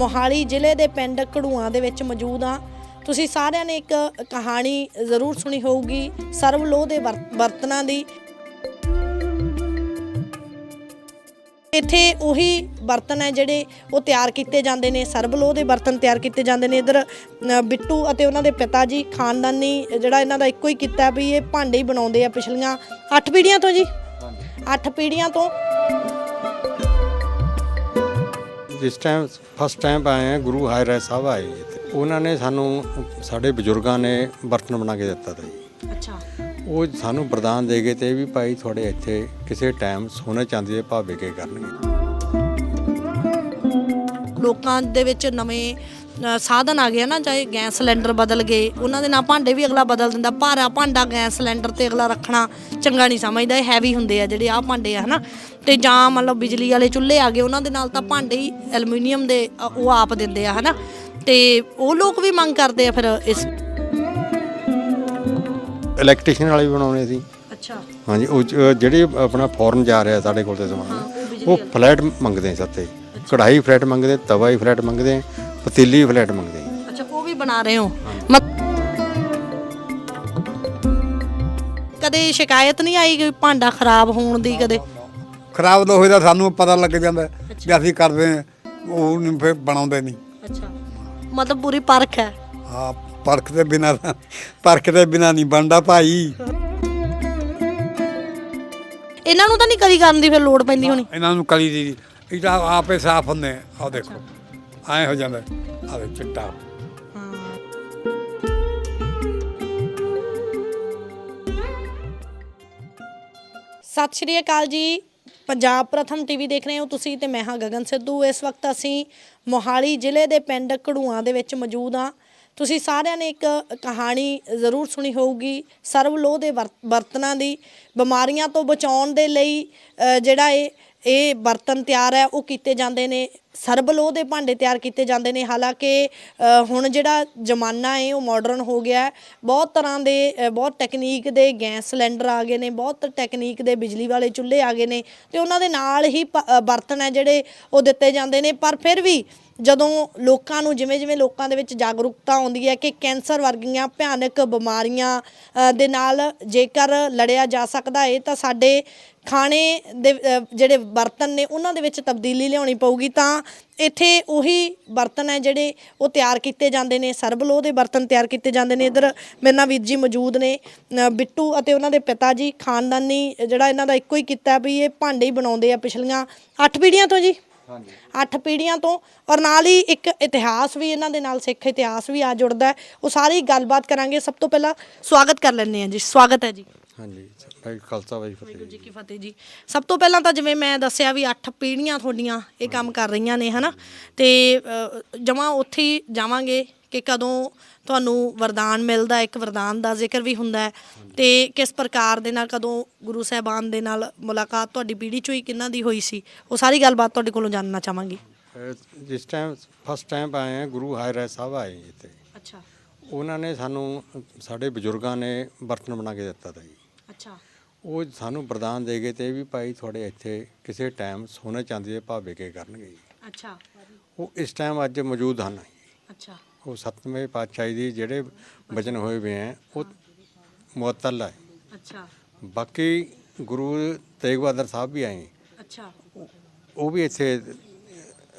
ਮੋਹਾਲੀ ਜ਼ਿਲ੍ਹੇ ਦੇ ਪਿੰਡ ਘੜੂਆਂ ਦੇ ਵਿੱਚ ਮੌਜੂਦ ਹਾਂ। ਤੁਸੀਂ ਸਾਰਿਆਂ ਨੇ ਇੱਕ ਕਹਾਣੀ ਜ਼ਰੂਰ ਸੁਣੀ ਹੋਊਗੀ ਸਰਵਲੋਹ ਦੇ ਵਰ- ਬਰਤਨਾਂ ਦੀ। ਇੱਥੇ ਉਹੀ ਬਰਤਨ ਹੈ ਜਿਹੜੇ ਉਹ ਤਿਆਰ ਕੀਤੇ ਜਾਂਦੇ ਨੇ ਸਰਬਲੋਹ ਦੇ ਬਰਤਨ ਤਿਆਰ ਕੀਤੇ ਜਾਂਦੇ ਨੇ। ਇਧਰ ਬਿੱਟੂ ਅਤੇ ਉਹਨਾਂ ਦੇ ਪਿਤਾ ਜੀ ਖਾਨਦਾਨੀ ਜਿਹੜਾ ਇਹਨਾਂ ਦਾ ਇੱਕੋ ਹੀ ਕੀਤਾ ਵੀ ਇਹ ਭਾਂਡੇ ਹੀ ਬਣਾਉਂਦੇ ਆ ਪਿਛਲੀਆਂ 8 ਪੀੜ੍ਹੀਆਂ ਤੋਂ ਜੀ। 8 ਪੀੜ੍ਹੀਆਂ ਤੋਂ। ਜਿਸ ਟਾਈਮ ਫਸਟ ਟਾਈਮ ਆਏ ਆ ਗੁਰੂ ਹਾਇ ਰਾਏ ਸਾਹਿਬ ਆਏ ਇੱਥੇ। ਉਹਨਾਂ ਨੇ ਸਾਨੂੰ ਸਾਡੇ ਬਜ਼ੁਰਗਾਂ ਨੇ ਬਰਤਨ ਬਣਾ ਕੇ ਦਿੱਤਾ ਤਾ ਜੀ ਅੱਛਾ। ਉਹ ਸਾਨੂੰ ਵਰਦਾਨ ਦੇ ਗਏ ਤੇ ਵੀ ਭਾਈ ਤੁਹਾਡੇ ਇੱਥੇ ਕਿਸੇ ਟਾਈਮ ਸੋਨੇ ਚਾਂਦੀ ਦੇ ਭਾਅ ਵਿਕੇ ਕਰਨਗੇ। ਲੋਕਾਂ ਦੇ ਵਿੱਚ ਨਵੇਂ ਸਾਧਨ ਆ ਗਏ ਨਾ ਚਾਹੇ ਗੈਸ ਸਿਲੰਡਰ ਬਦਲ ਗਏ ਉਹਨਾਂ ਦੇ ਨਾਲ ਭਾਂਡੇ ਵੀ ਅਗਲਾ ਬਦਲ ਦਿੰਦਾ ਭਾਰਾ ਭਾਂਡਾ ਗੈਸ ਸਿਲੰਡਰ ਤੇ ਅਗਲਾ ਰੱਖਣਾ ਚੰਗਾ ਨਹੀਂ ਸਮਝਦਾ ਇਹ ਹੈਵੀ ਹੁੰਦੇ ਆ ਜਿਹੜੇ ਆ ਭਾਂਡੇ ਆ ਹਨਾ? ਤੇ ਜਾਂ ਮਤਲਬ ਬਿਜਲੀ ਵਾਲੇ ਚੁੱਲ੍ਹੇ ਆ ਗਏ ਉਹਨਾਂ ਦੇ ਨਾਲ ਤਾਂ ਭਾਂਡੇ ਹੀ ਐਲੂਮੀਨੀਅਮ ਦੇ ਉਹ ਆਪ ਦਿੰਦੇ ਆ ਹਨਾ? ਤੇ ਉਹ ਲੋਕ ਵੀ ਮੰਗ ਕਰਦੇ ਆ ਫਿਰ ਇਸ ਇਲੈਕਟ੍ਰੀਸ਼ੀਅਨ ਵਾਲੇ ਵੀ ਬਣਾਉਣੇ ਸੀ। ਅੱਛਾ। ਹਾਂਜੀ ਉਹ ਜਿਹੜੇ ਆਪਣਾ ਫੋਰਨ ਜਾ ਰਿਹਾ ਸਾਡੇ ਕੋਲ ਤੇ ਸਮਾਨ ਉਹ ਫਲੈਟ ਮੰਗਦੇ ਸੱਤੇ। ਕਢਾਈ ਫਲੈਟ ਮੰਗਦੇ ਤਵਾ ਹੀ ਫਲੈਟ ਮੰਗਦੇ। ਪਤੀਲੀ ਫਲੈਟ ਮੰਗਦੇ ਅੱਛਾ ਉਹ ਵੀ ਬਣਾ ਰਹੇ ਹੋ? ਮਤ- ਕਦੇ ਸ਼ਿਕਾਇਤ ਨਹੀਂ ਆਈ ਕਿ ਭਾਂਡਾ ਖਰਾਬ ਹੋਣ ਦੀ ਕਦੇ? ਖਰਾਬ ਤਾਂ ਹੋਇਆ ਸਾਨੂੰ ਪਤਾ ਲੱਗ ਜਾਂਦਾ ਵੀ ਅਸੀਂ ਕਰਦੇ ਹਾਂ ਉਹ ਨਹੀਂ ਫਿਰ ਬਣਾਉਂਦੇ ਨਹੀਂ। ਅੱਛਾ। ਮਤਲਬ ਪੂਰੀ ਪਰਖ ਹੈ? ਆ ਪਰਖ ਦੇ ਬਿਨਾ ਪਰਖ ਦੇ ਬਿਨਾ ਨਹੀਂ ਬਣਦਾ ਭਾਈ। ਇਹਨਾਂ ਨੂੰ ਤਾਂ ਨਹੀਂ ਕਦੀ ਕਰਨ ਦੀ ਫਿਰ ਲੋੜ ਪੈਂਦੀ ਹੋਣੀ? ਇਹਨਾਂ ਨੂੰ ਕਲੀ ਦੀ ਇਹ ਤਾਂ ਆਪੇ ਸਾਫ਼ ਹੁੰਦੇ ਆ ਦੇਖੋ। ਐ ਹੋ ਜਾਂਦਾ ਆ ਚਿੱਟਾ। ਸਤਿ ਸ਼੍ਰੀ ਅਕਾਲ ਜੀ। ਪੰਜਾਬ ਪ੍ਰਥਮ ਟੀਵੀ ਦੇਖ ਰਹੇ ਹੋ ਤੁਸੀਂ ਤੇ ਮੈਂ ਹਾਂ ਗਗਨ ਸਿੱਧੂ। ਇਸ ਵਕਤ ਅਸੀਂ ਮੋਹਾਲੀ ਜ਼ਿਲ੍ਹੇ ਦੇ ਪਿੰਡ ਘੜੂਆਂ ਦੇ ਵਿੱਚ ਮੌਜੂਦ ਹਾਂ। ਤੁਸੀਂ ਸਾਰਿਆਂ ਨੇ ਇੱਕ ਕਹਾਣੀ ਜ਼ਰੂਰ ਸੁਣੀ ਹੋਊਗੀ। ਸਰਵਲੋਹ ਦੇ ਵਰ- ਬਰਤਨਾਂ ਦੀ ਬਿਮਾਰੀਆਂ ਤੋਂ ਬਚਾਉਣ ਦੇ ਲਈ ਜਿਹੜਾ ਇਹ ਇਹ ਬਰਤਨ ਤਿਆਰ ਹੈ, ਉਹ ਕੀਤੇ ਜਾਂਦੇ ਨੇ, ਸਰਬਲੋਹ ਦੇ ਭਾਂਡੇ ਤਿਆਰ ਕੀਤੇ ਜਾਂਦੇ ਨੇ। ਹਾਲਾਂਕਿ ਹੁਣ ਜਿਹੜਾ ਜ਼ਮਾਨਾ ਹੈ, ਉਹ ਮਾਡਰਨ ਹੋ ਗਿਆ ਹੈ। ਬਹੁਤ ਤਰ੍ਹਾਂ ਦੇ ਬਹੁਤ ਟੈਕਨੀਕ ਦੇ ਗੈਸ ਸਿਲੰਡਰ ਆ ਗਏ ਨੇ, ਬਹੁਤ ਟੈਕਨੀਕ ਦੇ ਬਿਜਲੀ ਵਾਲੇ ਚੁੱਲ੍ਹੇ ਆ ਗਏ ਨੇ ਤੇ ਉਹਨਾਂ ਦੇ ਨਾਲ ਹੀ ਪ- ਬਰਤਨ ਹੈ ਜਿਹੜੇ ਉਹ ਦਿੱਤੇ ਜਾਂਦੇ ਨੇ। ਪਰ ਫਿਰ ਵੀ ਜਦੋਂ ਲੋਕਾਂ ਨੂੰ ਜਿਵੇਂ ਜਿਵੇਂ ਲੋਕਾਂ ਦੇ ਵਿੱਚ ਜਾਗਰੂਕਤਾ ਆਉਂਦੀ ਹੈ ਕਿ ਕੈਂਸਰ ਵਰਗੀਆਂ ਭਿਆਨਕ ਬਿਮਾਰੀਆਂ ਅ, ਦੇ ਨਾਲ ਜੇਕਰ ਲੜਿਆ ਜਾ ਸਕਦਾ ਹੈ ਤਾਂ ਸਾਡੇ ਖਾਣੇ ਦੇ ਅ, ਜਿਹੜੇ ਬਰਤਨ ਨੇ ਉਹਨਾਂ ਦੇ ਵਿੱਚ ਤਬਦੀਲੀ ਲਿਆਉਣੀ ਪਊਗੀ। ਤਾਂ ਇੱਥੇ ਉਹੀ ਬਰਤਨ ਹੈ ਜਿਹੜੇ ਉਹ ਤਿਆਰ ਕੀਤੇ ਜਾਂਦੇ ਨੇ ਸਰਬਲੋਹ ਦੇ ਬਰਤਨ ਤਿਆਰ ਕੀਤੇ ਜਾਂਦੇ ਨੇ। ਇਧਰ ਮੇਰੇ ਨਾਲ ਵੀਰ ਜੀ ਮੌਜੂਦ ਨੇ ਅ, ਬਿੱਟੂ ਅਤੇ ਉਹਨਾਂ ਦੇ ਪਿਤਾ ਜੀ ਖਾਨਦਾਨੀ ਜਿਹੜਾ ਇਹਨਾਂ ਦਾ ਇੱਕੋ ਹੀ ਕੀਤਾ ਵੀ ਇਹ ਭਾਂਡੇ ਹੀ ਬਣਾਉਂਦੇ ਆ ਪਿਛਲੀਆਂ 8 ਪੀੜ੍ਹੀਆਂ ਤੋਂ ਜੀ। ਹਾਂਜੀ। 8 ਪੀੜ੍ਹੀਆਂ ਤੋਂ ਔਰ ਨਾਲ ਹੀ ਇੱਕ ਇਤਿਹਾਸ ਵੀ ਇਹਨਾਂ ਦੇ ਨਾਲ ਸਿੱਖ ਇਤਿਹਾਸ ਵੀ ਆ ਜੁੜਦਾ ਹੈ। ਉਹ ਸਾਰੀ ਗੱਲਬਾਤ ਕਰਾਂਗੇ। ਸਭ ਤੋਂ ਪਹਿਲਾਂ ਸਵਾਗਤ ਕਰ ਲੈਂਦੇ ਹਾਂ ਜੀ। ਸਵਾਗਤ ਹੈ ਜੀ। ਹਾਂਜੀ ਭਾਈ ਖਾਲਸਾ ਭਾਈ ਫਤਿਹ ਵਾਹਿਗੁਰੂ ਜੀ ਕੀ ਫਤਿਹ ਜੀ। ਸਭ ਤੋਂ ਪਹਿਲਾਂ ਤਾਂ ਜਿਵੇਂ ਮੈਂ ਦੱਸਿਆ ਵੀ 8 ਪੀੜ੍ਹੀਆਂ ਤੁਹਾਡੀਆਂ ਇਹ ਕੰਮ ਕਰ ਰਹੀਆਂ ਨੇ ਹਨਾ? ਤੇ ਜਮਾ ਉੱਥੇ ਹੀ ਜਾਵਾਂਗੇ। ਕਿ ਕਦੋਂ ਤੁਹਾਨੂੰ ਵਰਦਾਨ ਮਿਲਦਾ ਇੱਕ ਵਰਦਾਨ ਦਾ ਜ਼ਿਕਰ ਵੀ ਹੁੰਦਾ ਹੈ। ਤੇ ਕਿਸ ਪ੍ਰਕਾਰ ਦੇ ਨਾਲ ਕਦੋਂ ਗੁਰੂ ਸਾਹਿਬਾਨ ਦੇ ਨਾਲ ਮੁਲਾਕਾਤ ਤੁਹਾਡੀ ਪੀੜ੍ਹੀ ਚੋਂ ਹੀ ਕਿੰਨਾਂ ਦੀ ਹੋਈ ਸੀ? ਉਹ ਸਾਰੀ ਗੱਲਬਾਤ ਤੁਹਾਡੇ ਕੋਲੋਂ ਜਾਣਨਾ ਚਾਹਾਂਗੀ। ਜਿਸ ਟਾਈਮ ਫਸਟ ਟਾਈਮ ਆਏ ਆ ਗੁਰੂ ਹਾਇ ਰਾਏ ਸਾਹਿਬ ਆਏ ਇੱਥੇ। ਅੱਛਾ। ਉਹਨਾਂ ਨੇ ਸਾਨੂੰ ਸਾਡੇ ਬਜ਼ੁਰਗਾਂ ਨੇ ਬਰਤਨ ਬਣਾ ਕੇ ਦਿੱਤਾ ਤਾ ਜੀ। ਅੱਛਾ। ਉਹ ਸਾਨੂੰ ਵਰਦਾਨ ਦੇ ਗਏ ਤੇ ਵੀ ਭਾਈ ਤੁਹਾਡੇ ਇੱਥੇ ਕਿਸੇ ਟਾਈਮ ਸੋਨੇ ਚਾਂਦੀ ਦੇ ਭਾਅ ਵਿਕੇ ਕਰਨਗੇ। ਅੱਛਾ। ਉਹ ਇਸ ਟਾਈਮ ਅੱਜ ਮੌਜੂਦ ਹਨ। ਅੱਛਾ। ਉਹ ਸਤਵੇਂ ਪਾਤਸ਼ਾਹੀ ਦੀ ਜਿਹੜੇ ਬਚਨ ਹੋਏ ਹੋਏ ਹੈ ਉਹ ਮੁਅੱਤਲ ਹੈ। ਅੱਛਾ। ਬਾਕੀ ਗੁਰੂ ਤੇਗ ਬਹਾਦਰ ਸਾਹਿਬ ਵੀ ਆਏ। ਅੱਛਾ। ਉਹ ਵੀ ਇੱਥੇ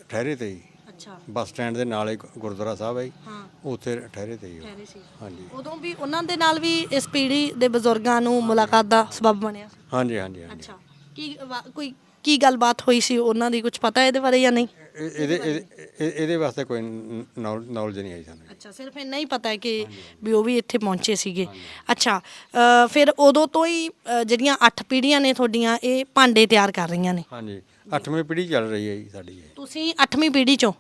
ਠਹਿਰੇ ਤੇ ਜੀ ਅੱਛਾ। ਬੱਸ ਸਟੈਂਡ ਦੇ ਨਾਲ ਹੀ ਗੁਰਦੁਆਰਾ ਸਾਹਿਬ ਹੈ ਜੀ। ਹਾਂ। ਉੱਥੇ ਠਹਿਰੇ ਤੇ ਜੀ ਉਹ। ਠਹਿਰੇ ਸੀ। ਹਾਂਜੀ। ਉਦੋਂ ਵੀ ਉਹਨਾਂ ਦੇ ਨਾਲ ਵੀ ਇਸ ਪੀੜ੍ਹੀ ਦੇ ਬਜ਼ੁਰਗਾਂ ਨੂੰ ਮੁਲਾਕਾਤ ਦਾ ਸਬਬ ਬਣਿਆ? ਹਾਂਜੀ ਹਾਂਜੀ ਹਾਂਜੀ। ਅੱਛਾ। ਕੀ ਵਾ- ਕੋਈ ਕੀ ਗੱਲਬਾਤ ਹੋਈ ਸੀ? ਉਹਨਾਂ ਦੀ ਕੁਝ ਪਤਾ ਇਹਦੇ ਬਾਰੇ ਜਾਂ ਨਹੀਂ? ਇਹ- ਇਹਦੇ ਇਹਦੇ- ਇਹ- ਇਹਦੇ ਵਾਸਤੇ ਕੋਈ ਨੌਲੇਜ ਨਹੀਂ ਆਈ ਸਾਨੂੰ। ਅੱਛਾ ਸਿਰਫ ਇੰਨਾ ਹੀ ਪਤਾ ਹੈ ਕਿ ਵੀ ਉਹ ਵੀ ਇੱਥੇ ਪਹੁੰਚੇ ਸੀਗੇ। ਅੱਛਾ ਅ, ਫਿਰ ਉਦੋਂ ਤੋਂ ਹੀ ਅ, ਜਿਹੜੀਆਂ 8 ਪੀੜ੍ਹੀਆਂ ਨੇ ਤੁਹਾਡੀਆਂ ਇਹ ਭਾਂਡੇ ਤਿਆਰ ਕਰ ਰਹੀਆਂ ਨੇ। ਹਾਂਜੀ। ਅੱਠਵੀਂ ਪੀੜ੍ਹੀ ਚੱਲ ਰਹੀ ਹੈ ਜੀ ਸਾਡੀ ਇਹ। ਤੁਸੀਂ 8ਵੀਂ ਪੀੜ੍ਹੀ ਚੋਂ?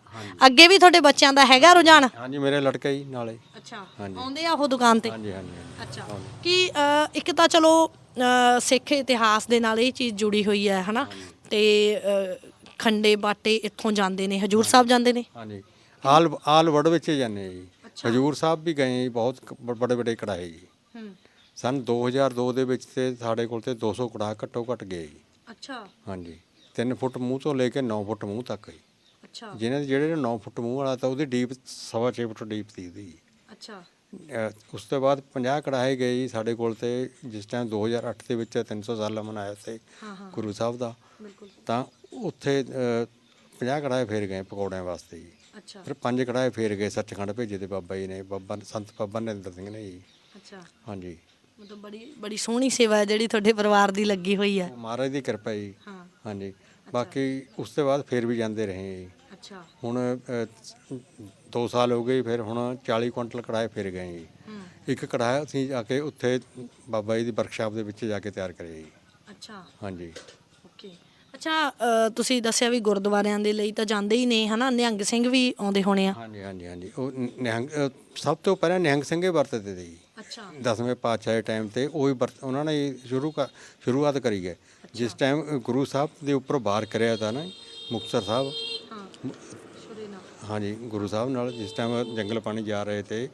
ਅੱਗੇ ਵੀ ਤੁਹਾਡੇ ਬੱਚਿਆਂ ਦਾ ਹੈਗਾ ਰੁਝਾਨ? ਹਾਂਜੀ ਮੇਰੇ ਲੜਕਾ ਜੀ ਨਾਲੇ। ਅੱਛਾ ਹਾਂਜੀ। ਆਉਂਦੇ ਆ ਉਹ ਦੁਕਾਨ ਤੇ? ਹਾਂਜੀ ਹਾਂਜੀ ਹਾਂਜੀ। ਅੱਛਾ। ਕਿ ਅ, ਇੱਕ ਤਾਂ ਚਲੋ ਅ, ਸਿੱਖ ਇਤਿਹਾਸ ਦੇ ਨਾਲ ਇਹ ਚੀਜ਼ ਜੁੜੀ ਹੋਈ ਹੈ ਹਨਾ? ਤੇ ਅ, ਖੰਡੇ ਬਾਟੇ ਇੱਥੋਂ ਜਾਂਦੇ ਨੇ ਹਜੂਰ ਸਾਹਿਬ ਜਾਂਦੇ ਨੇ? ਹਾਂਜੀ। ਆਲ ਆਲ ਵਰਡ ਵਿੱਚ ਹੀ ਜਾਂਦੇ ਜੀ। ਹਜੂਰ ਸਾਹਿਬ ਵੀ ਗਏ ਜੀ ਬਹੁਤ ਬੜੇ ਬੜੇ ਕੜਾਏ ਜੀ। ਹੂੰ। ਸਨ 2002 ਦੇ ਵਿੱਚ ਤੇ ਸਾਡੇ ਕੋਲ ਤੇ 200 ਕੜਾਹ ਘੱਟੋ ਘੱਟ ਗਏ ਜੀ। ਅੱਛਾ। ਹਾਂਜੀ। 3 ਫੁੱਟ ਮੂੰਹ ਤੋਂ ਲੈ ਕੇ 9 ਫੁੱਟ ਮੂੰਹ ਤੱਕ ਜੀ ਅੱਛਾ। ਜਿਹਨਾਂ ਦੇ ਜਿਹੜੇ 9 ਫੁੱਟ ਮੂੰਹ ਵਾਲਾ ਤਾਂ ਉਹਦੀ ਡੀਪ ਸਵਾ ਛੇ ਫੁੱਟ ਡੀਪ ਸੀ ਉਹਦੀ। ਅੱਛਾ। ਉਸ ਤੋਂ ਬਾਅਦ 50 ਕੜਾਏ ਗਏ ਜੀ ਸਾਡੇ ਕੋਲ ਤੇ ਜਿਸ ਟਾਈਮ 2008 ਦੇ ਵਿੱਚ 300 ਸਾਲਾ ਮਨਾਇਆ ਸੀ ਹਾਂ ਹਾਂ। ਗੁਰੂ ਸਾਹਿਬ ਦਾ। ਤਾਂ ਉੱਥੇ ਅਹ, 50 ਕੜਾਏ ਫੇਰ ਗਏ ਪਕੌੜਿਆਂ ਵਾਸਤੇ ਜੀ। ਅੱਛਾ। ਫਿਰ ਪੰਜ ਕੜਾਏ ਫੇਰ ਗਏ ਸੱਚਖੰਡ ਭੇਜੇ ਤੇ ਬਾਬਾ ਜੀ ਨੇ ਬਾਬਾ ਸੰਤ ਬਾਬਾ ਨਰਿੰਦਰ ਸਿੰਘ ਨੇ ਜੀ। ਅੱਛਾ। ਹਾਂਜੀ। ਮਤਲਬ ਬੜੀ ਬੜੀ ਸੋਹਣੀ ਸੇਵਾ ਹੈ ਜਿਹੜੀ ਤੁਹਾਡੇ ਪਰਿਵਾਰ ਦੀ ਲੱਗੀ ਹੋਈ ਹੈ। ਮਹਾਰਾਜ ਦੀ ਕਿਰਪਾ ਜੀ। ਹਾਂ। ਹਾਂਜੀ। ਬਾਕੀ ਉਸ ਤੋਂ ਬਾਅਦ ਫੇਰ ਵੀ ਜਾਂਦੇ ਰਹੇ ਜੀ। ਅੱਛਾ। ਹੁਣ 2 ਸਾਲ ਹੋ ਗਏ ਫਿਰ ਹੁਣ 40 ਕੁਇੰਟਲ ਕੜਾਏ ਫਿਰ ਗਏ ਜੀ। ਇੱਕ ਕੜਾਇਆ ਅਸੀਂ ਜਾ ਕੇ ਉੱਥੇ ਬਾਬਾ ਜੀ ਦੀ ਵਰਕਸ਼ਾਪ ਦੇ ਵਿੱਚ ਜਾ ਕੇ ਤਿਆਰ ਕਰਿਆ ਜੀ। ਅੱਛਾ। ਹਾਂਜੀ। ਓਕੇ। ਅੱਛਾ ਤੁਸੀਂ ਦੱਸਿਆ ਵੀ ਗੁਰਦੁਆਰਿਆਂ ਦੇ ਲਈ ਤਾਂ ਜਾਂਦੇ ਹੀ ਨੇ ਹਨਾ? ਨਿਹੰਗ ਸਿੰਘ ਵੀ ਆਉਂਦੇ ਹੋਣੇ ਆ। ਹਾਂਜੀ ਹਾਂਜੀ ਹਾਂਜੀ। ਉਹ ਨਿਹੰਗ ਸਭ ਤੋਂ ਪਹਿਲਾਂ ਨਿਹੰਗ ਸਿੰਘੇ ਵਰਤਦੇ ਤੇ ਜੀ। ਦਸਵੇਂ ਪਾਤਸ਼ਾਹ ਦੇ ਟਾਈਮ ਤੇ ਉਹ ਹੀ ਵਰਤ- ਉਹਨਾਂ ਨੇ ਹੀ ਸ਼ੁਰੂ ਕਰ ਸ਼ੁਰੂਆਤ ਕਰੀ ਹੈ। ਜਿਸ ਟਾਈਮ ਗੁਰੂ ਸਾਹਿਬ ਦੇ ਉੱਪਰ ਵਾਰ ਕਰਿਆ ਤਾਂ ਨਾ ਮੁਕਤਸਰ ਸਾਹਿਬ। ਹਾਂ ਸ਼ੁਰੇ ਨਾਲ। ਹਾਂਜੀ ਗੁਰੂ ਸਾਹਿਬ ਨਾਲ ਜਿਸ ਟਾਈਮ ਜੰਗਲ ਪਾਣੀ ਜਾ ਰਹੇ ਤੇ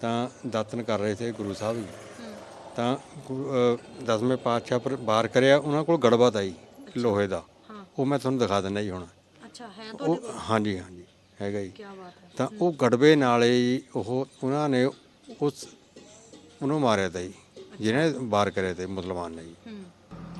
ਤਾਂ ਦਾਤਨ ਕਰ ਰਹੇ ਸੀ ਗੁਰੂ ਸਾਹਿਬ ਜੀ ਤਾਂ ਗੁਰੂ- ਅ, ਦਸਵੇਂ ਪਾਤਸ਼ਾਹ ਪਰ ਵਾਰ ਕਰਿਆ ਉਹਨਾਂ ਕੋਲ ਗੜਬਾ ਤਾ ਜੀ ਲੋਹੇ ਦਾ। ਹਾਂ। ਉਹ ਮੈਂ ਤੁਹਾਨੂੰ ਦਿਖਾ ਦਿੰਦਾ ਜੀ ਹੁਣ। ਅੱਛਾ ਹੈ ਉਹ ਹਾਂਜੀ ਹਾਂਜੀ ਹੈਗਾ ਜੀ। ਕੀ ਬਾਤ ਹੈ। ਤਾਂ ਉਹ ਗੜਬੇ ਨਾਲੇ ਹੀ ਉਹ ਉਹਨਾਂ ਨੇ ਉਸ ਉਹਨੂੰ ਮਾਰਿਆ ਤਾ ਜੀ ਜਿਹਨੇ ਵਾਰ ਕਰਿਆ ਤੇ ਮੁਸਲਮਾਨ ਨੇ ਜੀ।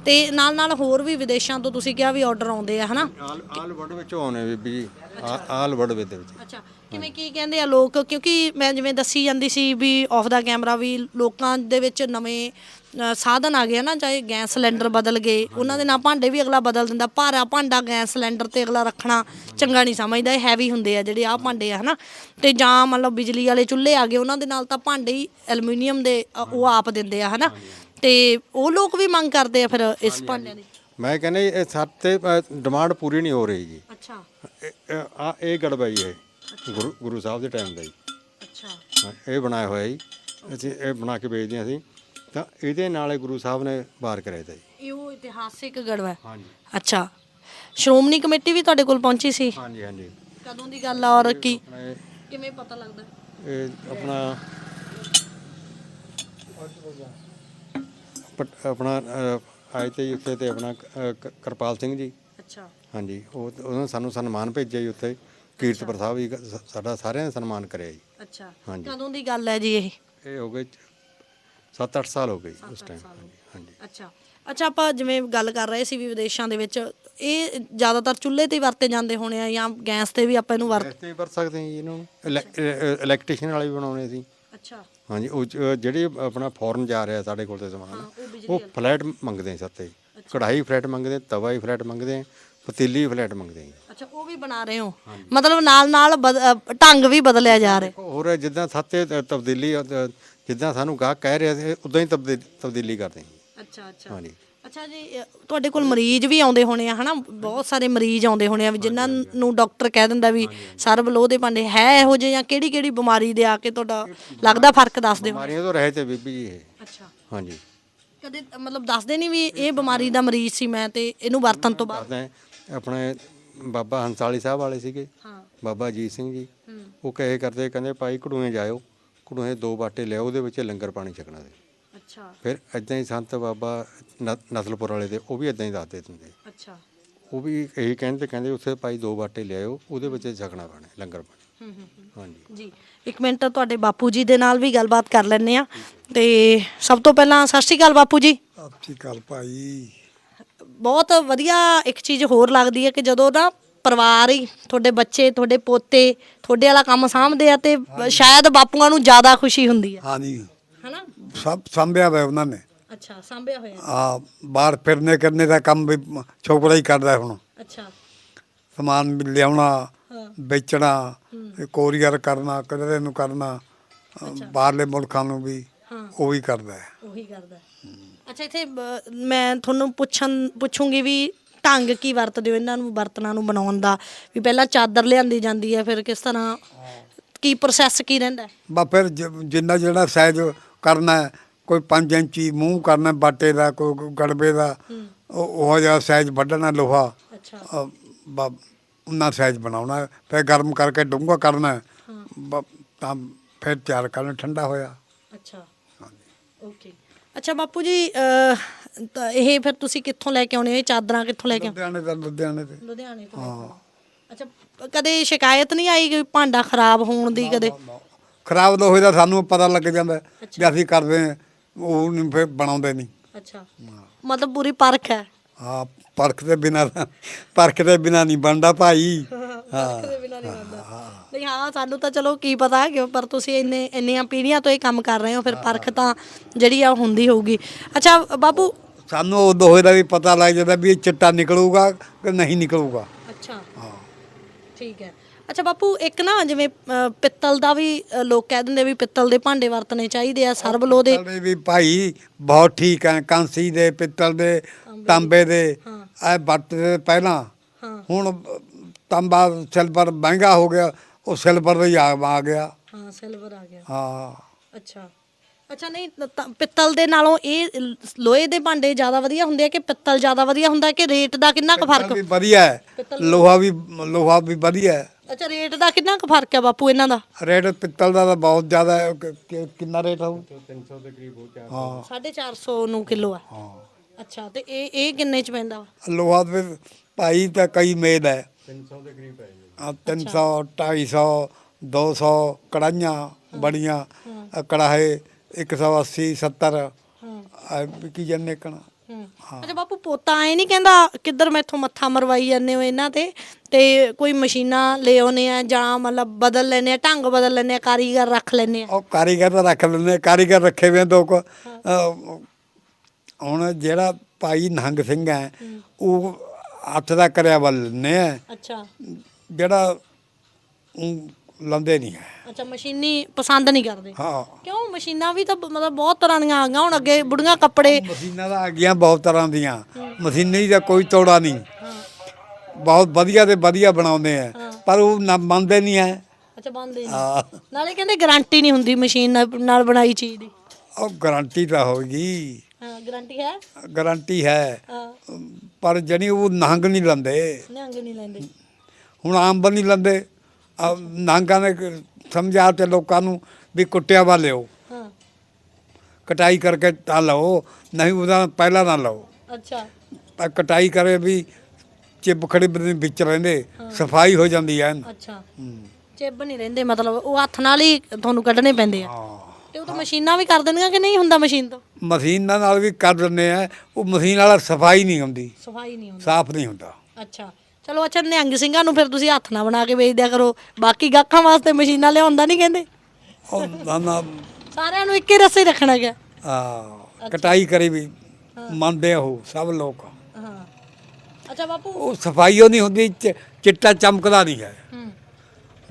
ਤੇ ਨਾਲ ਨਾਲ ਹੋਰ ਵੀ ਵਿਦੇਸ਼ਾਂ ਤੋਂ ਤੁਸੀਂ ਕਿਹਾ ਵੀ ਆਰਡਰ ਆਉਂਦੇ ਆ ਹਨਾ? ਆਲ ਆਲ ਵਰਡ ਵਿੱਚੋਂ ਆਉਣੇ ਬੀਬੀ ਜੀ ਆ- ਆਲ ਵਰਡ ਦੇ ਵਿੱਚ। ਅੱਛਾ ਕਿਵੇਂ ਕੀ ਕਹਿੰਦੇ ਆ ਲੋਕ? ਕਿਉਂਕਿ ਮੈਂ ਜਿਵੇਂ ਦੱਸੀ ਜਾਂਦੀ ਸੀ ਵੀ ਆਫ ਦਾ ਕੈਮਰਾ ਵੀ ਲੋਕਾਂ ਦੇ ਵਿੱਚ ਨਵੇਂ ਅ, ਸਾਧਨ ਆ ਗਏ ਆ ਨਾ ਚਾਹੇ ਗੈਸ ਸਿਲੰਡਰ ਬਦਲ ਗਏ ਉਹਨਾਂ ਦੇ ਨਾਲ ਭਾਂਡੇ ਵੀ ਅਗਲਾ ਬਦਲ ਦਿੰਦਾ ਭਾਰਾ ਭਾਂਡਾ ਗੈਸ ਸਿਲੰਡਰ ਤੇ ਅਗਲਾ ਰੱਖਣਾ ਚੰਗਾ ਨਹੀਂ ਸਮਝਦਾ ਇਹ ਹੈਵੀ ਹੁੰਦੇ ਆ ਜਿਹੜੇ ਆ ਭਾਂਡੇ ਆ ਹਨਾ? ਤੇ ਜਾਂ ਮਤਲਬ ਬਿਜਲੀ ਵਾਲੇ ਚੁੱਲ੍ਹੇ ਆ ਗਏ ਉਹਨਾਂ ਦੇ ਨਾਲ ਤਾਂ ਭਾਂਡੇ ਹੀ ਐਲੂਮੀਨੀਅਮ ਦੇ ਅ, ਉਹ ਆਪ ਦਿੰਦੇ ਆ ਹਨਾ? ਤੇ ਉਹ ਲੋਕ ਵੀ ਮੰਗ ਕਰਦੇ ਆ ਫਿਰ ਇਸ ਭਾਂਡਿਆਂ ਦੀ। ਮੈਂ ਕਹਿੰਦਾ ਜੀ, ਇਹ ਸਾਡੇ ਡਿਮਾਂਡ ਪੂਰੀ ਨਹੀਂ ਹੋ ਰਹੀ ਜੀ। ਅੱਛਾ। ਆ ਇਹ ਗੜਬਾ ਜੀ ਇਹ ਗੁਰੂ ਗੁਰੂ ਸਾਹਿਬ ਦੇ ਟਾਈਮ ਦਾ ਜੀ। ਅੱਛਾ। ਹਾਂ, ਇਹ ਬਣਾਇਆ ਹੋਇਆ ਜੀ। ਅਸੀਂ ਇਹ ਬਣਾ ਕੇ ਵੇਚਦੇ ਹਾਂ ਅਸੀਂ। ਤਾਂ ਇਹਦੇ ਨਾਲ ਹੀ ਗੁਰੂ ਸਾਹਿਬ ਨੇ ਵਾਰ ਕਰਿਆ ਤਾ ਜੀ। ਇਹ ਉਹ ਇਤਿਹਾਸਿਕ ਗੜਵਾ ਹੈ। ਹਾਂਜੀ। ਅੱਛਾ। ਸ਼੍ਰੋਮਣੀ ਕਮੇਟੀ ਵੀ ਤੁਹਾਡੇ ਕੋਲ ਪਹੁੰਚੀ ਸੀ? ਹਾਂਜੀ ਹਾਂਜੀ। ਕਦੋਂ ਦੀ ਗੱਲ ਆ ਔਰ ਕੀ? ਆਪਣਾ ਇਹ- ਕਿਵੇਂ ਪਤਾ ਲੱਗਦਾ? ਇਹ ਆਪਣਾ ਪਟ- ਆਪਣਾ ਅ, ਆਏ ਤੇ ਜੀ ਉੱਥੇ ਤੇ ਆਪਣਾ ਅ, ਕ- ਕਿਰਪਾਲ ਸਿੰਘ ਜੀ। ਅੱਛਾ। ਹਾਂਜੀ ਉਹ ਉਹਨਾਂ ਨੇ ਸਾਨੂੰ ਸਨਮਾਨ ਭੇਜਿਆ ਜੀ ਉੱਥੇ। ਕੀਰਤਪੁਰ ਸਾਹਿਬ ਜੀ ਸ- ਸਾਡਾ ਸਾਰਿਆਂ ਨੇ ਸਨਮਾਨ ਕਰਿਆ ਜੀ। ਅੱਛਾ। ਹਾਂਜੀ। ਕਦੋਂ ਦੀ ਗੱਲ ਹੈ ਜੀ ਇਹ? ਇਹ ਹੋ ਗਏ 7-8 ਸਾਲ ਹੋ ਗਏ ਜੀ ਉਸ ਟਾਈਮ ਹਾਂਜੀ ਅੱਛਾ। ਅੱਛਾ ਆਪਾਂ ਜਿਵੇਂ ਗੱਲ ਕਰ ਰਹੇ ਸੀ ਵੀ ਵਿਦੇਸ਼ਾਂ ਦੇ ਵਿੱਚ ਇਹ ਜ਼ਿਆਦਾਤਰ ਚੁੱਲ੍ਹੇ ਤੇ ਹੀ ਵਰਤੇ ਜਾਂਦੇ ਹੋਣੇ ਆ ਜਾਂ ਗੈਸ ਤੇ ਵੀ ਆਪਾਂ ਇਹਨੂੰ ਵਰਤ ਹੀ ਵਰਤ ਸਕਦੇ ਹਾਂ ਜੀ ਇਹਨਾਂ। ਇਲੈਕਟ੍ਰੀਸ਼ੀਅਨ ਵਾਲੇ ਵੀ ਬਣਾਉਣੇ ਸੀ। ਅੱਛਾ। ਹਾਂਜੀ ਉਹ ਜਿਹੜੇ ਆਪਣਾ ਫੋਰਨ ਜਾ ਰਿਹਾ ਸਾਡੇ ਕੋਲ ਤੇ ਸਮਾਨ ਉਹ ਫਲੈਟ ਮੰਗਦੇ ਸੱਤੇ। ਕੜਾਈ ਫਲੈਟ ਮੰਗਦੇ ਤਵਾ ਹੀ ਫਲੈਟ ਮੰਗਦੇ ਪਤੀਲੀ ਫਲੈਟ ਮੰਗਦੇ ਜੀ। ਅੱਛਾ ਉਹ ਵੀ ਬਣਾ ਰਹੇ ਹੋ? ਮਤਲਬ ਨਾਲ ਨਾਲ ਬਦ- ਅ, ਢੰਗ ਵੀ ਬਦਲਿਆ ਜਾ ਰਿਹਾ। ਹੋਰ ਜਿੱਦਾਂ ਸੱਤੇ ਤਬਦੀਲੀ ਅ, ਜਿੱਦਾਂ ਸਾਨੂੰ ਗਾਹਕ ਕਹਿ ਰਿਹਾ ਸੀ ਉਦਾਂ ਹੀ ਤਬਦੀ- ਤਬਦੀਲੀ ਕਰਦੇ ਹਾਂ। ਅੱਛਾ ਅੱਛਾ। ਹਾਂਜੀ। ਅੱਛਾ ਜੀ ਅ, ਤੁਹਾਡੇ ਕੋਲ ਮਰੀਜ਼ ਵੀ ਆਉਂਦੇ ਹੋਣੇ ਆ ਹਨਾ? ਬਹੁਤ ਸਾਰੇ ਮਰੀਜ਼ ਆਉਂਦੇ ਹੋਣੇ ਆ ਵੀ ਜਿਨ੍ਹਾਂ ਨੂੰ ਡਾਕਟਰ ਕਹਿ ਦਿੰਦਾ ਵੀ ਸਰਬ ਲੋਹ ਦੇ ਭਾਂਡੇ ਹੈ ਇਹੋ ਜਿਹੇ ਜਾਂ ਕਿਹੜੀ ਕਿਹੜੀ ਬਿਮਾਰੀ ਦੇ ਆ ਕੇ ਤੁਹਾਡਾ ਲੱਗਦਾ ਫ਼ਰਕ ਦੱਸ ਦਿਓ? ਬਿਮਾਰੀਆਂ ਤੋਂ ਰਹੇ ਤੇ ਬੀਬੀ ਜੀ ਇਹ। ਅੱਛਾ। ਹਾਂਜੀ। ਕਦੇ ਮਤਲਬ ਦੱਸਦੇ ਨਹੀਂ ਵੀ ਇਹ ਬਿਮਾਰੀ ਦਾ ਮਰੀਜ਼ ਸੀ ਮੈਂ ਤੇ ਇਹਨੂੰ ਵਰਤਣ ਤੋਂ ਬਾਅਦ? ਆਪਣੇ ਬਾਬਾ ਹੰਸਾਲੀ ਸਾਹਿਬ ਵਾਲੇ ਸੀਗੇ। ਹਾਂ। ਬਾਬਾ ਅਜੀਤ ਸਿੰਘ ਜੀ। ਹੂੰ। ਉਹ ਕਹੇ ਕਰਦੇ ਕਹਿੰਦੇ ਭਾਈ ਘੜੂਏ ਜਾਇਓ। ਘੜੂਏ ਦੋ ਬਾਟੇ ਲਿਆਓ ਉਹਦੇ ਵਿੱਚ ਲੰਗਰ ਪਾਣੀ ਛਕਣਾ ਦੇ ਅੱਛਾ। ਫਿਰ ਇਦਾਂ ਹੀ ਸੰਤ ਬਾਬਾ ਨ- ਨਸਲਪੁਰ ਵਾਲੇ ਦੇ ਉਹ ਵੀ ਇਦਾਂ ਹੀ ਦੱਸਦੇ ਹੁੰਦੇ ਅੱਛਾ। ਉਹ ਵੀ ਇਹੀ ਕਹਿੰਦੇ ਕਹਿੰਦੇ ਉੱਥੇ ਭਾਈ ਦੋ ਬਾਟੇ ਲਿਆਇਓ ਉਹਦੇ ਵਿੱਚ ਛਕਣਾ ਪੈਣਾ ਲੰਗਰ ਪਾਣੀ। ਹੂੰ ਹੂੰ ਹੂੰ। ਹਾਂਜੀ। ਜੀ। ਇੱਕ ਮਿੰਟ ਤੁਹਾਡੇ ਬਾਪੂ ਜੀ ਦੇ ਨਾਲ ਵੀ ਗੱਲਬਾਤ ਕਰ ਲੈਂਦੇ ਆ ਤੇ ਸਭ ਤੋਂ ਪਹਿਲਾਂ ਸਤਿ ਸ਼੍ਰੀ ਅਕਾਲ ਬਾਪੂ ਜੀ। ਆਪਸੀ ਗੱਲ ਭਾਈ। ਬਹੁਤ ਵਧੀਆ ਇੱਕ ਚੀਜ਼ ਹੋਰ ਲੱਗਦੀ ਹੈ ਕਿ ਜਦੋਂ ਨਾ ਪਰਿਵਾਰ ਹੀ ਤੁਹਾਡੇ ਬੱਚੇ ਤੁਹਾਡੇ ਪੋਤੇ ਤੁਹਾਡੇ ਵਾਲਾ ਕੰਮ ਸਾਂਭਦੇ ਆ ਤੇ ਸ਼ਾਇਦ ਬਾਪੂਆਂ ਨੂੰ ਜ਼ਿਆਦਾ ਖੁਸ਼ੀ ਹੁੰਦੀ ਹੈ ਹਾਂਜੀ। ਹਨਾ? ਸਭ ਸੰਭਿਆ ਹੋਇਆ ਉਹਨਾਂ ਨੇ। ਅੱਛਾ ਸਾਂਭਿਆ ਹੋਇਆ। ਆ ਬਾਹਰ ਫਿਰਨੇ ਕਰਨੇ ਦਾ ਕੰਮ ਵੀ ਛੋਕਰਾ ਹੀ ਕਰਦਾ ਹੁਣ। ਅੱਛਾ। ਸਮਾਨ ਵੀ ਲਿਆਉਣਾ ਹਾਂ। ਵੇਚਣਾ ਕੋਰੀਅਰ ਕਰਨਾ ਕਦੇ ਨੂੰ ਕਰਨਾ ਅ, ਬਾਹਰਲੇ ਮੁਲਕਾਂ ਨੂੰ ਵੀ ਹਾਂ। ਉਹ ਹੀ ਕਰਦਾ ਹੈ। ਉਹੀ ਕਰਦਾ ਅੱਛਾ ਇੱਥੇ ਬ- ਮੈਂ ਤੁਹਾਨੂੰ ਪੁੱਛਣ ਪੁੱਛੂੰਗੀ ਵੀ ਢੰਗ ਕੀ ਵਰਤਦੇ ਹੋ ਇਹਨਾਂ ਨੂੰ ਬਰਤਨਾਂ ਨੂੰ ਬਣਾਉਣ ਦਾ? ਵੀ ਪਹਿਲਾਂ ਚਾਦਰ ਲਿਆਂਦੀ ਜਾਂਦੀ ਹੈ ਫਿਰ ਕਿਸ ਤਰ੍ਹਾਂ? ਕੀ ਪ੍ਰੋਸੈਸ ਕੀ ਰਹਿੰਦਾ ਹੈ? ਬਾ ਫਿਰ ਜ- ਜਿੰਨਾ ਜਿਹੜਾ ਸਾਈਜ਼ ਕਰਨਾ ਹੈ, ਕੋਈ 5 ਇੰਚੀ ਮੂੰਹ ਕਰਨਾ ਬਾਟੇ ਦਾ ਕੋਈ ਗੜਬੇ ਦਾ ਉਹ ਉਹ ਜਿਹਾ ਸਾਈਜ਼ ਵੱਢਣਾ ਲੋਹਾ। ਅੱਛਾ। ਬਾ ਉਹਨਾਂ ਸਾਈਜ਼ ਬਣਾਉਣਾ ਹੈ। ਫਿਰ ਗਰਮ ਕਰਕੇ ਡੂੰਘਾ ਕਰਨਾ ਹੈ। ਬ- ਤਾਂ ਫਿਰ ਤਿਆਰ ਕਰਨਾ ਠੰਡਾ ਹੋਇਆ। ਅੱਛਾ। ਓਕੇ ਅੱਛਾ ਬਾਪੂ ਜੀ ਅਹ, ਤਾਂ ਇਹ ਫਿਰ ਤੁਸੀਂ ਕਿੱਥੋਂ ਲੈ ਕੇ ਆਉਣੇ? ਹੋ ਇਹ ਚਾਦਰਾਂ ਕਿੱਥੋਂ ਲੈ ਕੇ ਲੁਧਿਆਣੇ ਦਾ ਲੁਧਿਆਣੇ ਦੇ ਲੁਧਿਆਣੇ ਤੋਂ ਹੋ। ਅੱਛਾ ਕਦੇ ਸ਼ਿਕਾਇਤ ਨਹੀਂ ਆਈ ਕਿ ਭਾਂਡਾ ਖਰਾਬ ਹੋਣ ਦੀ ਕਦੇ? ਖਰਾਬ ਲੋਹੇ ਦਾ ਸਾਨੂੰ ਪਤਾ ਲੱਗ ਜਾਂਦਾ ਵੀ ਅਸੀਂ ਕਰਦੇ ਹਾਂ ਉਹ ਨਹੀਂ ਫਿਰ ਬਣਾਉਂਦੇ ਨਹੀਂ। ਅੱਛਾ। ਮਤਲਬ ਪੂਰੀ ਪਰਖ ਹੈ? ਹਾਂ ਪਰਖ ਦੇ ਬਿਨਾ ਪਰਖ ਦੇ ਬਿਨਾ ਨਹੀਂ ਬਣਦਾ ਭਾਈ। ਪਰਖ ਦੇ ਬਿਨਾਂ ਨਹੀਂ ਬਣਦਾ ਨਹੀਂ ਹਾਂ ਸਾਨੂੰ ਤਾਂ ਚਲੋ ਕੀ ਪਤਾ ਕਿ ਪਰ ਤੁਸੀਂ ਇੰਨੇ ਇੰਨੀਆਂ ਪੀੜ੍ਹੀਆਂ ਤੋਂ ਇਹ ਕੰਮ ਕਰ ਰਹੇ ਹੋ ਫਿਰ ਪਰਖ ਤਾਂ ਜਿਹੜੀ ਆ ਉਹ ਹੁੰਦੀ ਹੋਊਗੀ। ਅੱਛਾ ਬਾਬੂ। ਸਾਨੂੰ ਉਹ ਲੋਹੇ ਦਾ ਵੀ ਪਤਾ ਲੱਗ ਜਾਂਦਾ ਵੀ ਇਹ ਚਿੱਟਾ ਨਿਕਲੂਗਾ ਕਿ ਨਹੀਂ ਨਿਕਲੂਗਾ। ਅੱਛਾ। ਹਾਂ। ਠੀਕ ਹੈ। ਅੱਛਾ ਬਾਪੂ ਇੱਕ ਨਾ ਜਿਵੇਂ ਅ, ਪਿੱਤਲ ਦਾ ਵੀ ਅ, ਲੋਕ ਕਹਿ ਦਿੰਦੇ ਵੀ ਪਿੱਤਲ ਦੇ ਭਾਂਡੇ ਵਰਤਣੇ ਚਾਹੀਦੇ ਆ ਸਰਬ ਲੋ ਦੇ। ਦੇ ਵੀ ਭਾਈ ਬਹੁਤ ਠੀਕ ਹੈ ਕਾਂਸੀ ਦੇ ਪਿੱਤਲ ਦੇ ਤਾਂਬੇ ਦੇ ਇਹ ਵਰਤਦੇ ਪਹਿਲਾਂ। ਹਾਂ। ਹੁਣ ਤਾਂਬਾ ਸਿਲਵਰ ਮਹਿੰਗਾ ਹੋ ਗਿਆ ਉਹ ਸਿਲਵਰ ਦਾ ਹੀ ਆ ਆ ਗਿਆ। ਹਾਂ ਸਿਲਵਰ ਆ ਗਿਆ। ਹਾਂ। ਅੱਛਾ। ਅੱਛਾ ਨਹੀਂ ਤ- ਤਾਂ ਪਿੱਤਲ ਦੇ ਨਾਲੋਂ ਇਹ ਲੋਹੇ ਦੇ ਭਾਂਡੇ ਜ਼ਿਆਦਾ ਵਧੀਆ ਹੁੰਦੇ ਆ ਕਿ ਪਿੱਤਲ ਜ਼ਿਆਦਾ ਵਧੀਆ ਹੁੰਦਾ ਕਿ ਰੇਟ ਦਾ ਕਿੰਨਾ ਕੁ ਫ਼ਰਕ? ਵੀ ਵਧੀਆ ਹੈ। ਲੋਹਾ ਵੀ ਲੋਹਾ ਵੀ ਵਧੀਆ ਹੈ। ਅੱਛਾ ਰੇਟ ਦਾ ਕਿੰਨਾ ਕੁ ਫ਼ਰਕ ਹੈ ਬਾਪੂ ਇਹਨਾਂ ਦਾ? ਰੇਟ ਪਿੱਤਲ ਦਾ ਤਾਂ ਬਹੁਤ ਜ਼ਿਆਦਾ ਹੈ ਕਿ- ਕਿ- ਕਿੰਨਾ ਰੇਟ ਹੋਊ? 300 ਦੇ ਕਰੀਬ ਹੋ ਚਾਰ ਹਾਂ। 450 ਨੂੰ ਕਿਲੋ ਆ। ਹਾਂ। ਅੱਛਾ ਤੇ ਇਹ ਇਹ ਕਿੰਨੇ ਚ ਪੈਂਦਾ ਵਾ? ਲੋਹਾ ਦੇ ਭਾਈ ਤਾਂ ਕਈ ਮੇਦ ਹੈ। 300 ਦੇ ਕਰੀਬ ਪੈ ਜਾਂਦੇ ਆ 300 250 200 ਕੜਾਈਆਂ ਬੜੀਆਂ ਆਹ ਕੜਾਹੇ 180 70 ਹਾਂ। ਆ ਕੀ ਜੰਨੇ ਕਣਾ? ਹੂੰ। ਅੱਛਾ ਬਾਪੂ ਪੋਤਾ ਐ ਨਹੀਂ ਕਹਿੰਦਾ ਕਿੱਧਰ ਮੈਥੋਂ ਮੱਥਾ ਮਰਵਾਈ ਜਾਂਦੇ ਹੋ ਇਹਨਾਂ ਤੇ? ਤੇ ਕੋਈ ਮਸ਼ੀਨਾਂ ਲੈ ਆਉਨੇ ਆ ਜਾਂ ਮਤਲਬ ਬਦਲ ਲੈਨੇ ਆ ਢੰਗ ਬਦਲ ਲੈਨੇ ਆ ਕਾਰੀਗਰ ਰੱਖ ਲੈਨੇ ਆ? ਉਹ ਕਾਰੀਗਰ ਤਾਂ ਰੱਖ ਲੈਂਦੇ ਕਾਰੀਗਰ ਰੱਖੇ ਵੇ ਦੋ ਕੁ। ਅਹ, ਹੁਣ ਜਿਹੜਾ ਭਾਈ ਨਹੰਗ ਸਿੰਘ ਹੈ। ਉਹ ਹੱਥ ਦਾ ਕਰਿਆ ਵੱਲ ਲੈਂਦੇ ਆ। ਅੱਛਾ। ਜਿਹੜਾ ਊਂ ਲਾਉਂਦੇ ਨਹੀਂ ਹੈ ਅੱਛਾ ਮਸ਼ੀਨੀ ਪਸੰਦ ਨਹੀਂ ਕਰਦੇ। ਹਾਂ। ਕਿਉਂ? ਮਸ਼ੀਨਾਂ ਵੀ ਤਾਂ ਬ- ਮਤਲਬ ਬਹੁਤ ਤਰ੍ਹਾਂ ਦੀਆਂ ਆ ਗਈਆਂ। ਹੁਣ ਅੱਗੇ ਬੁੜੀਆਂ ਕੱਪੜੇ ਮਸ਼ੀਨਾਂ ਤਾਂ ਆ ਗਈਆਂ ਬਹੁਤ ਤਰ੍ਹਾਂ ਦੀਆਂ। ਮਸ਼ੀਨੀ ਦਾ ਕੋਈ ਤੋੜਾ ਨਹੀਂ। ਹਾਂ। ਬਹੁਤ ਵਧੀਆ ਤੇ ਵਧੀਆ ਬਣਾਉਂਦੇ ਆ। ਪਰ ਉਹ ਨਾ ਮੰਨਦੇ ਨਹੀਂ ਹੈ ਅੱਛਾ ਬੰਦੇ ਹਾਂ। ਨਾਲੇ ਕਹਿੰਦੇ ਗਾਰੰਟੀ ਨਹੀਂ ਹੁੰਦੀ ਮਸ਼ੀਨ ਨਾਲ- ਨਾਲ ਬਣਾਈ ਚੀਜ਼ ਦੀ। ਉਹ ਗਾਰੰਟੀ ਤਾਂ ਹੋਗੀ ਹਾਂ ਗਾਰੰਟੀ ਹੈ? ਗਾਰੰਟੀ ਹੈ। ਹਾਂ। ਪਰ ਜਣੀ ਉਹ ਨਹੰਗ ਨਹੀਂ ਲੰਦੇ। ਨਿਹੰਗ ਨਹੀਂ ਲੈਂਦੇ। ਹੁਣ ਆਮ ਬੰਨੀ ਲੰਦੇ। ਨਹੰਗਾਂ ਨੇ ਕ- ਸਮਝਾ ਤੇ ਲੋਕਾਂ ਨੂੰ ਵੀ ਕੁੱਟਿਆ ਵਾ ਲਿਓ। ਹਾਂ। ਕਟਾਈ ਕਰਕੇ ਤਾਂ ਲਓ ਨਹੀਂ ਉਹਦਾ ਪਹਿਲਾਂ ਨਾ ਲਓ। ਅੱਛਾ। ਤਾਂ ਕਟਾਈ ਕਰੇ ਵੀ ਚਿੱਬ ਖੜੇ ਬੰਦੇ ਵਿੱਚ ਰਹਿੰਦੇ ਸਫ਼ਾਈ ਹੋ ਜਾਂਦੀ ਹੈ ਅੱਛਾ। ਚਿੱਬ ਨਹੀਂ ਰਹਿੰਦੇ ਮਤਲਬ ਉਹ ਹੱਥ ਨਾਲ ਹੀ ਤੁਹਾਨੂੰ ਕੱਢਣੇ ਪੈਂਦੇ ਆ। ਹਾਂ। ਤੇ ਉਹ ਤਾਂ ਮਸ਼ੀਨਾਂ ਵੀ ਕਰ ਦਿੰਦੀਆਂ ਕਿ ਨਹੀਂ ਹੁੰਦਾ ਮਸ਼ੀਨ ਤੋਂ? ਮਸ਼ੀਨ ਨਾਲ ਵੀ ਕਰ ਦਿੰਦੇ ਆ। ਉਹ ਮਸ਼ੀਨ ਵਾਲਾ ਸਫ਼ਾਈ ਨਹੀਂ ਹੁੰਦੀ। ਸਫ਼ਾਈ ਨਹੀਂ ਹੁੰਦੀ। ਸਾਫ਼ ਨਹੀਂ ਹੁੰਦਾ। ਅੱਛਾ। ਚਲੋ ਅੱਛਾ ਨਿਹੰਗ ਸਿੰਘਾਂ ਨੂੰ ਫਿਰ ਤੁਸੀਂ ਹੱਥ ਨਾਲ ਬਣਾ ਕੇ ਵੇਚ ਦਿਆ ਕਰੋ। ਬਾਕੀ ਗਾਹਕਾਂ ਵਾਸਤੇ ਮਸ਼ੀਨਾਂ ਲਿਆਉਂਦਾ ਨਹੀਂ ਕਹਿੰਦੇ? ਉਹ ਨਾ ਨਾ। ਸਾਰਿਆਂ ਨੂੰ ਇੱਕੇ ਰਸੇ ਰੱਖਣਾ ਗਿਆ ਆ ਕਟਾਈ ਕਰੀ ਵੀ ਮੰਨਦੇ ਆ ਉਹ ਸਭ ਲੋਕ। ਹਾਂ। ਅੱਛਾ ਬਾਪੂ। ਉਹ ਸਫ਼ਾਈ ਉਹ ਨਹੀਂ ਹੁੰਦੀ ਚ- ਚਿੱਟਾ ਚਮਕਦਾ ਨਹੀਂ ਹੈ। ਹੂੰ।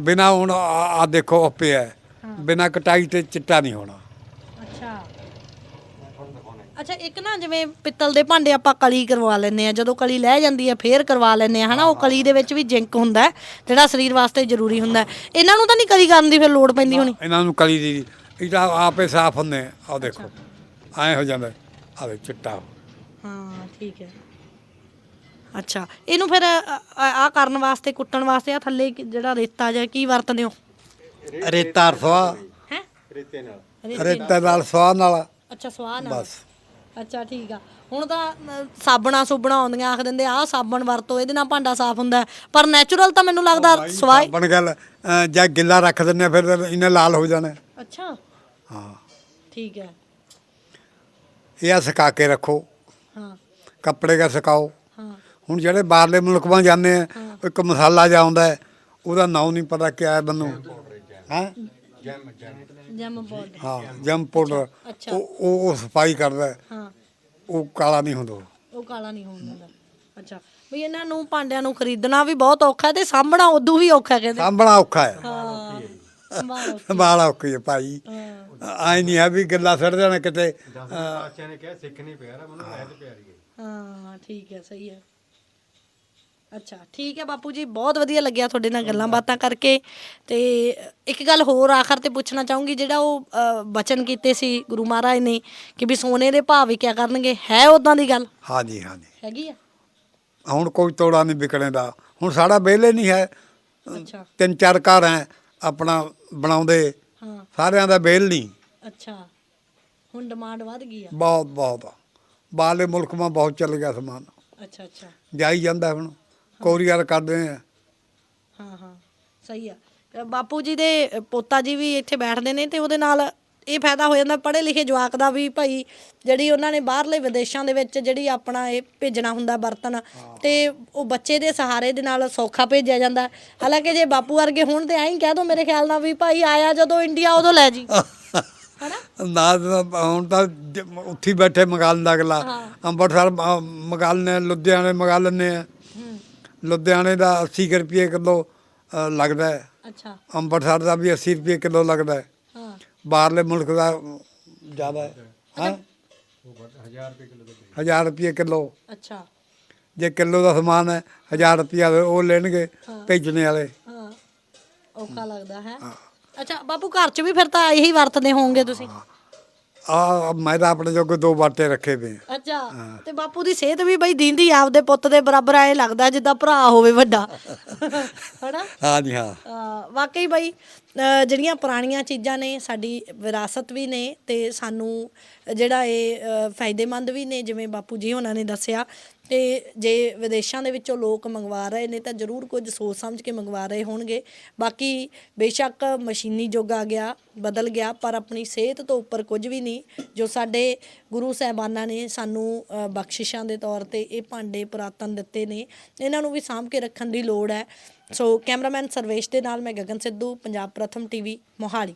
ਬਿਨਾ ਹੁਣ ਆ ਦੇਖੋ ਉਹ ਪਿਆ। ਹੈ। ਬਿਨਾ ਕਟਾਈ ਤੇ ਚਿੱਟਾ ਨਹੀਂ ਹੋਣਾ। ਅੱਛਾ। ਅੱਛਾ ਇੱਕ ਨਾ ਜਿਵੇਂ ਪਿੱਤਲ ਦੇ ਭਾਂਡੇ ਆਪਾਂ ਕਲੀ ਕਰਵਾ ਲੈਂਦੇ ਆ ਜਦੋਂ ਕਲੀ ਲੈ ਜਾਂਦੀ ਹੈ ਫੇਰ ਕਰਵਾ ਲੈਂਦੇ ਆ ਹਨਾ? ਉਹ ਕਲੀ ਦੇ ਵਿੱਚ ਵੀ ਜਿੰਕ ਹੁੰਦਾ ਹੈ, ਜਿਹੜਾ ਸਰੀਰ ਵਾਸਤੇ ਜ਼ਰੂਰੀ ਹੁੰਦਾ ਹੈ। ਇਹਨਾਂ ਨੂੰ ਤਾਂ ਨਹੀਂ ਕਲੀ ਕਰਨ ਦੀ ਫਿਰ ਲੋੜ ਪੈਂਦੀ ਹੋਣੀ? ਇਹਨਾਂ ਨੂੰ ਕਲੀ ਦੀ ਇਹ ਤਾਂ ਆਪੇ ਸਾਫ਼ ਹੁੰਦੇ ਆ। ਆਹ ਦੇਖੋ ਐ ਹੋ ਜਾਂਦਾ। ਆਵੇ ਚਿੱਟਾ। ਹਾਂ ਠੀਕ ਹੈ। ਅੱਛਾ ਇਹਨੂੰ ਫਿਰ ਆ ਕਰਨ ਵਾਸਤੇ ਕੁੱਟਣ ਵਾਸਤੇ ਆ ਥੱਲੇ ਕੀ- ਜਿਹੜਾ ਰੇਤਾ ਜਾਂ ਕੀ ਵਰਤਦੇ ਹੋ? ਰੇਤਾ ਸਵਾ ਹੈ? ਰੇਤੇ ਨਾਲ। ਰੇਤਾ ਨਾਲ। ਸਵਾ ਨਾਲ। ਅੱਛਾ ਸਵਾਹ ਨਾਲ? ਬਸ। ਅੱਛਾ ਠੀਕ ਆ। ਹੁਣ ਤਾਂ ਅ, ਸਾਬਣਾ ਸੁਬਣਾ ਆਉਂਦੀਆਂ ਆਖ ਦਿੰਦੇ ਆਹ ਸਾਬਣ ਵਰਤੋ ਇਹਦੇ ਨਾਲ ਭਾਂਡਾ ਸਾਫ਼ ਹੁੰਦਾ ਹੈ। ਪਰ ਨੈਚੁਰਲ ਤਾਂ ਮੈਨੂੰ ਲੱਗਦਾ ਸਵਾਈ ਬਣ ਗੱਲ ਅ, ਜਾਂ ਗਿੱਲਾ ਰੱਖ ਆ, ਫਿਰ ਇਹਨੇ ਲਾਲ ਹੋ ਜਾਣਾ। ਅੱਛਾ। ਹਾਂ। ਠੀਕ ਹੈ। ਇਹ ਆ ਸੁਕਾ ਕੇ ਰੱਖੋ। ਹਾਂ। ਕੱਪੜੇ ਕਾ ਸੁਕਾਓ। ਹਾਂ। ਹੁਣ ਜਿਹੜੇ ਬਾਹਰਲੇ ਮੁਲਕਾਂ ਜਾਂਦੇ ਆ ਇੱਕ ਮਸਾਲਾ ਜਿਹਾ ਆਉਂਦਾ ਹੈ, ਉਹਦਾ ਨਾਮ ਨਹੀਂ ਪਤਾ ਕਿਆ ਹੈ ਮੈਨੂੰ। ਹਾਂ? ਜਮ ਬੋਲ ਹਾਂ ਜਮ ਪਾਊਡਰ ਅੱਛਾ। ਉਹ ਉਹ ਉਹ ਸਫ਼ਾਈ ਕਰਦਾ ਹੈ, ਹਾਂ। ਉਹ ਕਾਲਾ ਨਹੀਂ ਹੁੰਦਾ ਉਹ। ਕਾਲਾ ਨਹੀਂ ਹੋਣ ਦਿੰਦਾ ਅੱਛਾ। ਵੀ ਇਹਨਾਂ ਨੂੰ ਭਾਂਡਿਆਂ ਨੂੰ ਖਰੀਦਣਾ ਵੀ ਬਹੁਤ ਔਖਾ ਹੈ ਤੇ ਸਾਂਭਣਾ ਉਦੋਂ ਵੀ ਔਖਾ ਕਹਿੰਦੇ। ਸਾਂਭਣਾ ਔਖਾ ਹੈ। ਹਾਂ। ਸੰਭਾਲੋ ਸੰਭਾਲਾ ਔਖੀ ਹੈ ਭਾਈ। ਹਾਂ। ਆਈ ਨਹੀਂ ਹੈ ਵੀ ਗੱਲਾਂ ਸੜ ਜਾਣ ਕਿਤੇ। ਪਾਤਸ਼ਾਹ ਨੇ ਕਿਹਾ ਸਿੱਖ ਨਹੀਂ ਪਿਆਰਾ ਮੈਨੂੰ ਰਹਿਤ ਪਿਆਰੀ ਹੈ ਹਾਂ ਠੀਕ ਹੈ ਸਹੀ ਹੈ। ਅੱਛਾ ਠੀਕ ਹੈ ਬਾਪੂ ਜੀ ਬਹੁਤ ਵਧੀਆ ਲੱਗਿਆ ਤੁਹਾਡੇ ਨਾਲ ਗੱਲਾਂ ਬਾਤਾਂ ਕਰਕੇ। ਤੇ ਇੱਕ ਗੱਲ ਹੋਰ ਆਖਰ ਤੇ ਪੁੱਛਣਾ ਚਾਹੂੰਗੀ ਜਿਹੜਾ ਉਹ ਅ, ਬਚਨ ਕੀਤੇ ਸੀ ਗੁਰੂ ਮਹਾਰਾਜ ਨੇ ਕਿ ਵੀ ਸੋਨੇ ਦੇ ਭਾਅ ਵੀ ਕਿਆ ਕਰਨਗੇ ਹੈ ਉਦਾਂ ਦੀ ਗੱਲ? ਹਾਂਜੀ ਹਾਂਜੀ। ਹੈਗੀ ਆ? ਹੁਣ ਕੋਈ ਤੋੜਾ ਨਹੀਂ ਵਿਕਣੇ ਦਾ। ਹੁਣ ਸਾਡਾ ਵਿਹਲੇ ਨਹੀਂ ਹੈ। ਅੱਛਾ। ਤਿੰਨ ਚਾਰ ਘਰ ਹੈ ਆਪਣਾ ਬਣਾਉਂਦੇ। ਹਾਂ। ਸਾਰਿਆਂ ਦਾ ਵਿਹਲ ਨਹੀਂ। ਅੱਛਾ। ਹੁਣ ਡਿਮਾਂਡ ਵੱਧ ਗਈ ਆ। ਬਹੁਤ ਬਹੁਤ। ਬਾਹਰਲੇ ਮੁਲਕ ਮਾ ਬਹੁਤ ਚੱਲ ਗਿਆ ਸਮਾਨ। ਅੱਛਾ ਅੱਛਾ। ਜਾਈ ਜਾਂਦਾ ਹੁਣ। ਕੋਰੀਅਰ ਕਰਦੇ ਆ। ਹਾਂ ਹਾਂ। ਸਹੀ ਆ। ਬਾਪੂ ਜੀ ਦੇ ਪੋਤਾ ਜੀ ਵੀ ਇੱਥੇ ਬੈਠਦੇ ਨੇ ਤੇ ਉਹਦੇ ਨਾਲ ਇਹ ਫਾਇਦਾ ਹੋ ਜਾਂਦਾ ਪੜ੍ਹੇ ਲਿਖੇ ਜਵਾਕ ਦਾ ਵੀ ਭਾਈ ਜਿਹੜੀ ਉਹਨਾਂ ਨੇ ਬਾਹਰਲੇ ਵਿਦੇਸ਼ਾਂ ਦੇ ਵਿੱਚ ਜਿਹੜੀ ਆਪਣਾ ਇਹ ਭੇਜਣਾ ਹੁੰਦਾ ਬਰਤਨ ਤੇ ਉਹ ਬੱਚੇ ਦੇ ਸਹਾਰੇ ਦੇ ਨਾਲ ਸੌਖਾ ਭੇਜਿਆ ਜਾਂਦਾ। ਹਾਲਾਂਕਿ ਜੇ ਬਾਪੂ ਵਰਗੇ ਹੋਣ ਤੇ ਐਂ ਕਹਿ ਦੋ ਮੇਰੇ ਖਿਆਲ ਨਾਲ ਵੀ ਭਾਈ ਆਇਆ ਜਦੋਂ ਇੰਡੀਆ ਉਦੋਂ ਲੈ ਜੀ। ਹਨਾ? ਨਾ ਹੁਣ ਤਾਂ ਉੱਥੇ ਬੈਠੇ ਮੰਗਾ ਲੈਂਦਾ ਅਗਲਾ। ਅੰਮ੍ਰਿਤਸਰ ਅ, ਮੰਗਾ ਲੈਂਦੇ ਲੁਧਿਆਣੇ ਮੰਗਾ ਲੈਂਦੇ ਆ ਹੂੰ ਲੁਧਿਆਣੇ ਦਾ 80 ਕੁ ਰੁਪਏ ਕਿਲੋ ਲੱਗਦਾ ਹੈ। ਅੱਛਾ। ਅੰਮ੍ਰਿਤਸਰ ਦਾ ਵੀ 80 ਰੁਪਏ ਕਿਲੋ ਲੱਗਦਾ ਹੈ। ਹਾਂ। ਬਾਹਰਲੇ ਮੁਲਕ ਦਾ ਜ਼ਿਆਦਾ ਹੈ। ਹਾਂ? 1000 ਰੁਪਏ ਕਿਲੋ। ਅੱਛਾ। ਜੇ ਕਿਲੋ ਦਾ ਸਮਾਨ ਹੈ 1000 ਰੁਪਏ ਉਹ ਲੈਣਗੇ ਭੇਜਣੇ ਵਾਲੇ। ਹਾਂ। ਔਖਾ ਲੱਗਦਾ ਹੈ। ਅੱਛਾ ਬਾਪੂ ਘਰ 'ਚ ਵੀ ਫਿਰ ਤਾਂ ਇਹੀ ਵਰਤਦੇ ਹੋਵੋਗੇ ਤੁਸੀਂ? ਆ ਮੈਂ ਤਾਂ ਆਪਣੇ ਜੋਗੇ ਦੋ ਬਾਟੇ ਰੱਖੇ ਵੇ ਅੱਛਾ ਤੇ ਬਾਪੂ ਦੀ ਸਿਹਤ ਵੀ ਬਈ ਦੀਂਦੀ ਆਪਦੇ ਪੁੱਤ ਦੇ ਬਰਾਬਰ ਐ ਲੱਗਦਾ ਜਿੱਦਾਂ ਭਰਾ ਹੋਵੇ ਵੱਡਾ। ਹਨਾ? ਹਾਂ ਜੀ ਹਾਂ ਵਾਕਈ ਬਈ ਜਿਹੜੀਆਂ ਪੁਰਾਣੀਆਂ ਚੀਜ਼ਾਂ ਨੇ, ਸਾਡੀ ਵਿਰਾਸਤ ਵੀ ਨੇ ਤੇ ਸਾਨੂੰ ਜਿਹੜਾ ਇਹ ਫਾਇਦੇਮੰਦ ਵੀ ਨੇ, ਜਿਵੇਂ ਬਾਪੂ ਜੀ ਉਹਨਾਂ ਨੇ ਦੱਸਿਆ ਤੇ ਜੇ ਵਿਦੇਸ਼ਾਂ ਦੇ ਵਿੱਚੋਂ ਲੋਕ ਮੰਗਵਾ ਰਹੇ ਨੇ ਤਾਂ ਜ਼ਰੂਰ ਕੁਝ ਸੋਚ ਸਮਝ ਕੇ ਮੰਗਵਾ ਰਹੇ ਹੋਣਗੇ। ਬਾਕੀ ਬੇਸ਼ੱਕ ਮਸ਼ੀਨੀ ਯੁੱਗ ਆ ਗਿਆ, ਬਦਲ ਗਿਆ, ਪਰ ਆਪਣੀ ਸਿਹਤ ਤੋਂ ਉੱਪਰ ਕੁਝ ਵੀ ਨਹੀਂ, ਜੋ ਸਾਡੇ ਗੁਰੂ ਸਾਹਿਬਾਨਾਂ ਨੇ ਸਾਨੂੰ ਬਖਸ਼ਿਸ਼ਾਂ ਦੇ ਤੌਰ ਤੇ ਇਹ ਭਾਂਡੇ ਪੁਰਾਤਨ ਦਿੱਤੇ ਨੇ, ਇਹਨਾਂ ਨੂੰ ਵੀ ਸਾਂਭ ਕੇ ਰੱਖਣ ਦੀ ਲੋੜ ਹੈ। ਸੋ ਕੈਮਰਾਮੈਨ ਸਰਵੇਸ਼ ਦੇ ਨਾਲ ਮੈਂ ਗਗਨ ਸਿੱਧੂ ਪੰਜਾਬ ਪ੍ਰਥਮ ਟੀਵੀ ਮੋਹਾਲੀ।